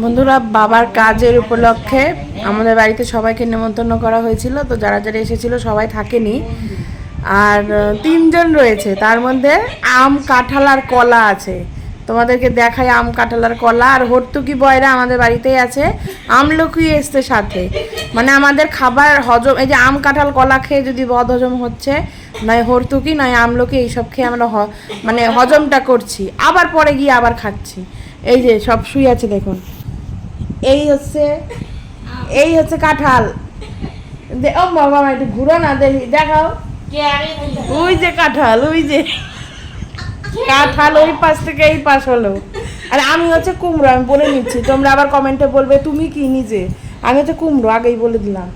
বন্ধুরা, বাবার কাজের উপলক্ষে আমাদের বাড়িতে সবাইকে নেমন্তন্ন করা হয়েছিল। তো যারা যারা এসেছিল, সবাই থাকেনি। আর তিনজন রয়েছে। তার মধ্যে আম, কাঁঠাল আর কলা আছে। তোমাদেরকে দেখাই আম, কাঁঠাল আর কলা। আর হর্তুকি বয়রা আমাদের বাড়িতেই আছে। আমলকি এসছে সাথে। মানে আমাদের খাবার হজম, এই যে আম, কাঁঠাল, কলা খেয়ে যদি বদ হজম হচ্ছে, নয় হর্তুকি, নয় আমলকি এইসব খেয়ে আমরা মানে হজমটা করছি। আবার পরে গিয়ে আবার খাচ্ছি। এই যে, সব শুয়ে আছে দেখুন। এই হচ্ছে এই হচ্ছে কাঁঠাল। ও বাবা, একটু ঘুরো না, দেখি, দেখাও। ওই যে কাঁঠাল, ওই যে। কাঁঠাল ওই পাশ থেকে এই পাশ হলো। আর আমি হচ্ছে কুমড়ো, আমি বলে নিচ্ছি, তোমরা আবার কমেন্টে বলবে, তুমি কি নিজে? আমি হচ্ছে কুমড়ো, আগেই বলে দিলাম।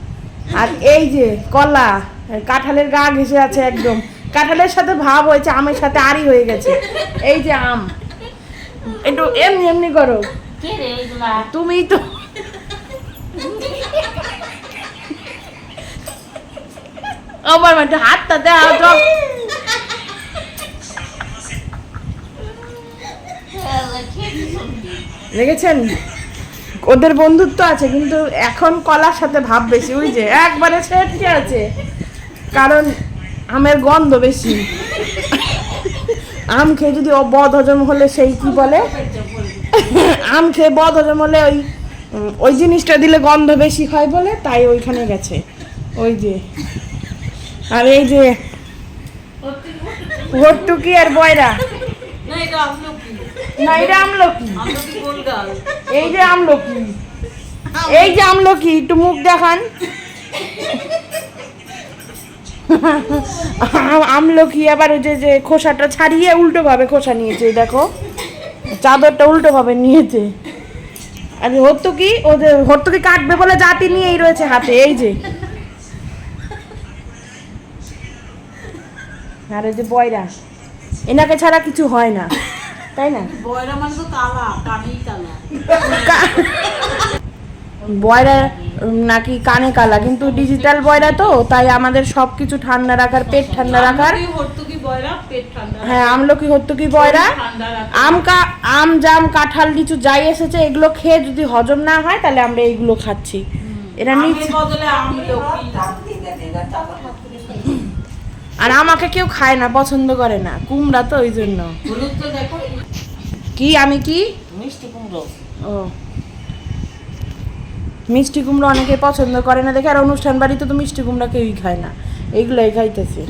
আর এই যে, কলা, কাঁঠালের গা ঘেসে আছে একদম। কাঁঠালের সাথে ভাব হয়েছে, আমের সাথে আড়ি হয়ে গেছে। এই যে আম। একটু এমনি এমনি করো। তুমিই তো। একটু হাতটা দেওয়া দেখেছেন ওদের বন্ধুত্ব আছে কিন্তু এখন কলার সাথে ভাব বেশি ওই যে একবারে ছেটকে আছে। কারণ আমের গন্ধ বেশি। আম খেয়ে যদি ও বদ হজম হলে সেই কি বলে? আম খেয়ে বদ হজম হলে ওই ওই জিনিসটা দিলে গন্ধ বেশি হয় বলে তাই ওইখানে গেছে। ওই যে আর এই যে ভর্তুকি আর বয়রা। না এটা আমলকি। এই যে আমলকি। এই যে আমলকি একটু মুখ দেখান। আমলকি আবার ওই যে যে খোসাটা ছাড়িয়ে উল্টো ভাবে খোসা নিয়েছে দেখো। চাদরটা উল্টো ভাবে নিয়েছে। আর হর্তুকি ওদের হর্তুকি কাটবে বলে জাতি নিয়েই রয়েছে হাতে এই যে। আর এই যে বয়রা এনাকে ছাড়া কিছু হয় না তাই না? বয়রা মানে তো কালা কানেই কালা। বয়রা নাকি কানে কালা কিন্তু ডিজিটাল বয়রা তো তাই আমাদের সব কিছু ঠান্ডা রাখার পেট ঠান্ডা রাখার। হ্যাঁ আমলকি হর্তুকি বয়রা। আম কা আম জাম কাঁঠাল লিচু যাই এসেছে এগুলো খেয়ে যদি হজম না হয় তাহলে আমরা এইগুলো খাচ্ছি। এরা নিচ্ছে আর আমাকে কেউ খায় না পছন্দ করে না কুমড়া তো ওই জন্য। হলুদ তো দেখো। কি আমি কি? মিষ্টি কুমড়ো। ও। মিষ্টি কুমড়ো অনেকে পছন্দ করে না দেখে আর অনুষ্ঠান বাড়িতে তো মিষ্টি কুমড়া কেউই খায় না। এইগুলোই খাইতেছে।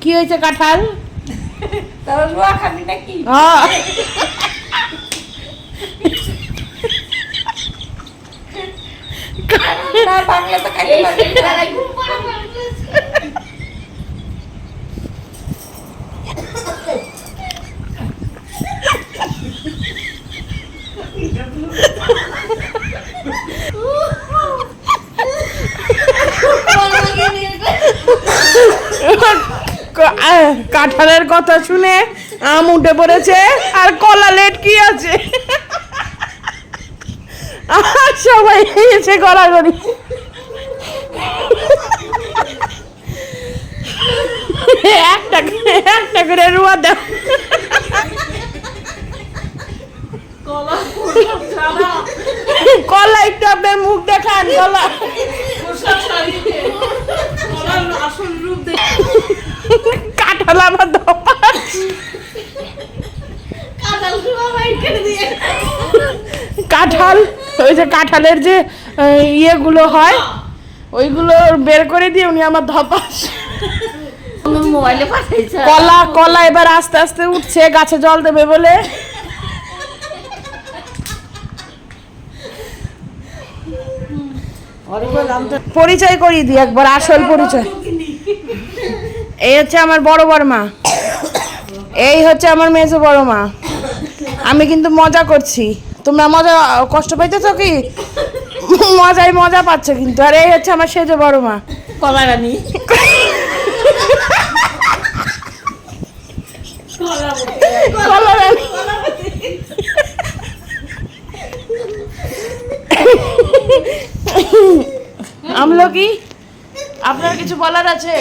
কি হয়েছে কাঁঠাল? বাংলা তো খাইতে কাঁঠালের কথা শুনে আম উঠে পড়েছে, আর কলা লেট কি আছে? আর সবাই এসে একটা একটা করে রুয়া দাও। কলা একটু আপনার মুখ দেখান, কলা। আসল রূপ দেখে। কাঁঠাল আমার ধপাস কাঁঠাল রুয়া বাইর করে দিয়ে। কাঁঠাল ওই যে কাঁঠালের যে ইয়েগুলো হয় ওইগুলো বের করে দিয়ে উনি আমার ধপাস কলা কলা এবার আস্তে আস্তে উঠছে গাছে জল দেবে বলে। পরিচয় করিয়ে দিই একবার আসল পরিচয়। এই হচ্ছে আমার বড় বড় মা। এই হচ্ছে আমার মেজো বড় মা। আমি কিন্তু মজা করছি। তোমরা মজা কষ্ট পাইতেছ কি? মজায় মজা পাচ্ছ কিন্তু। আর এই হচ্ছে আমার সেজে বড় মা। কলা রানী কলা রানী। আমলকি? আপনার কিছু বলার আছে?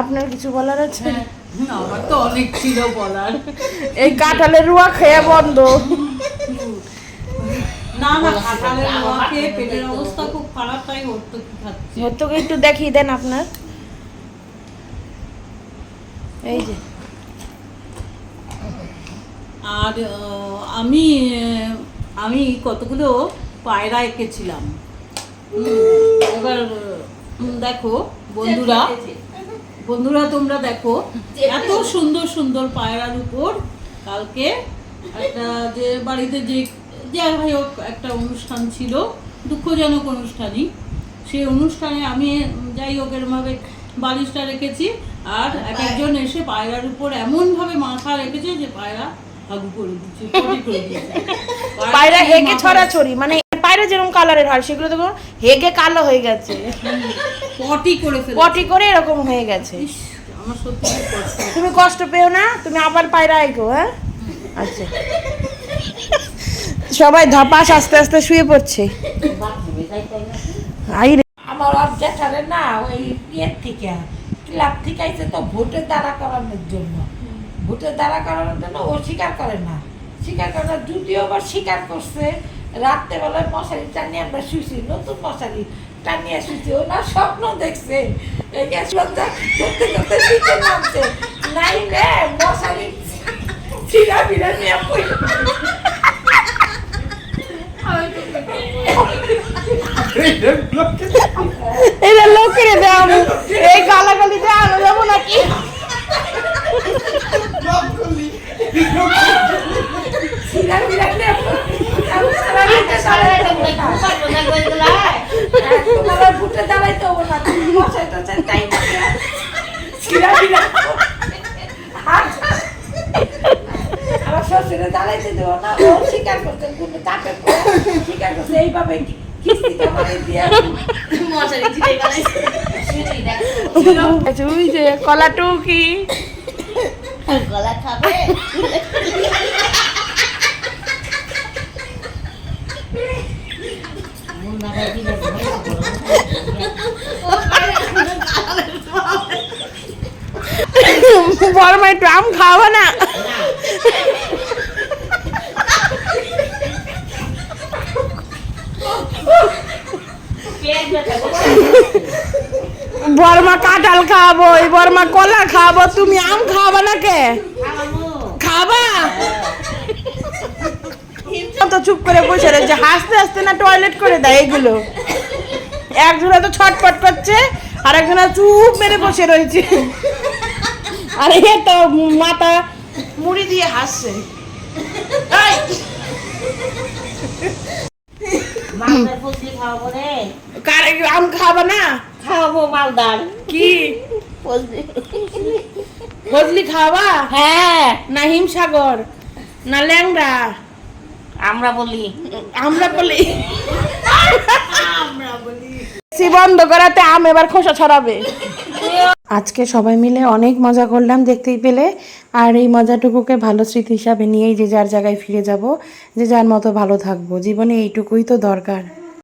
আপনার কিছু বলার আছে? আমার তো অনেক ছিল বলার। এই কাঁঠালের রুয়া খেয়ে বন্ধ। না না কাঁঠালের মাকে পেটের অবস্থা খুব খারাপ তাই খাচ্ছি। একটু দেখিয়ে দেন আপনার। এই যে। আর আমি আমি কতগুলো পায়রা এঁকেছিলাম। দেখো বন্ধুরা বন্ধুরা তোমরা দেখো এত সুন্দর সুন্দর পায়রার উপর কালকে একটা যে বাড়িতে যে যাই হোক একটা অনুষ্ঠান ছিল দুঃখজনক অনুষ্ঠানই। সেই অনুষ্ঠানে আমি যাই হোক এরমভাবে বালিশটা রেখেছি আর এক একজন এসে পায়রার উপর এমনভাবে মাথা রেখেছে যে পায়রা হাগু করে দিচ্ছে করে দিচ্ছে। পায়রা হেগে ছড়াছড়ি মানে পায়রা যেরকম কালারের হয় সেগুলো দেখো হেগে কালো হয়ে গেছে। পটি করে পটি করে এরকম হয়ে গেছে। তুমি কষ্ট পেও না তুমি আবার পায়রা আইকো হ্যাঁ? আচ্ছা। সবাই ধপাস আস্তে আস্তে শুয়ে পড়ছে। আমার অবজেক্টারে না ওই ইয়ের থেকে ক্লাব থেকে আইছে তো ভোটে দাঁড়া করানোর জন্য। ভোটে দাঁড়া করানোর জন্য ও স্বীকার করে না। স্বীকার করে না দ্বিতীয়বার স্বীকার করছে রাত্রেবেলায় মশারি টানিয়ে আমরা শুয়েছি, নতুন মশারি টানিয়ে শুয়েছি ও না স্বপ্ন দেখছে। নামছে। নাই রে, মশারি নিয়ে এই গালাগালিতে আনো যাব নাকি ছিঁড়া বিড়া নিয়ে আমি সারা রাতে দাঁড়াইতে বসে তোমার ভুটে দাঁড়াইতে হব না তুমি মশাই টশাই টাই আমার শ্বশুরে দাঁড়াইতে দেবো না ও স্বীকার করছে কোনো চাপে স্বীকার করছে এইভাবে কলা টুকি বড় মা একটু আম খাওয়া না। বর্মা কাঁঠাল খাওয়াবো, এই বর্মা কলা খাওয়াবো, তুমি আম খাওয়াবা না কে খাবা তো চুপ করে বসে রয়েছে, হাসতে হাসতে না টয়লেট করে দেয় এগুলো। একজনে তো ছটপট করছে আর একজনে চুপ মেরে বসে রয়েছে। আর এ তো মাথা মুড়ি দিয়ে হাসছে। আম খাবা না? খাওয়াবো মালদার। কি? ফজলি। খাওয়া হ্যাঁ। না হিমসাগর না ল্যাংড়া? আমরা বলি। আমরা বলি। সি বন্ধ করাতে আম এবার খোসা ছড়াবে। আজকে সবাই মিলে অনেক মজা করলাম দেখতেই পেলে। আর এই মজাটুকুকে ভালো স্মৃতি হিসাবে নিয়েই যে যার জায়গায় ফিরে যাব, যে যার মতো ভালো থাকব। জীবনে এইটুকুই তো দরকার।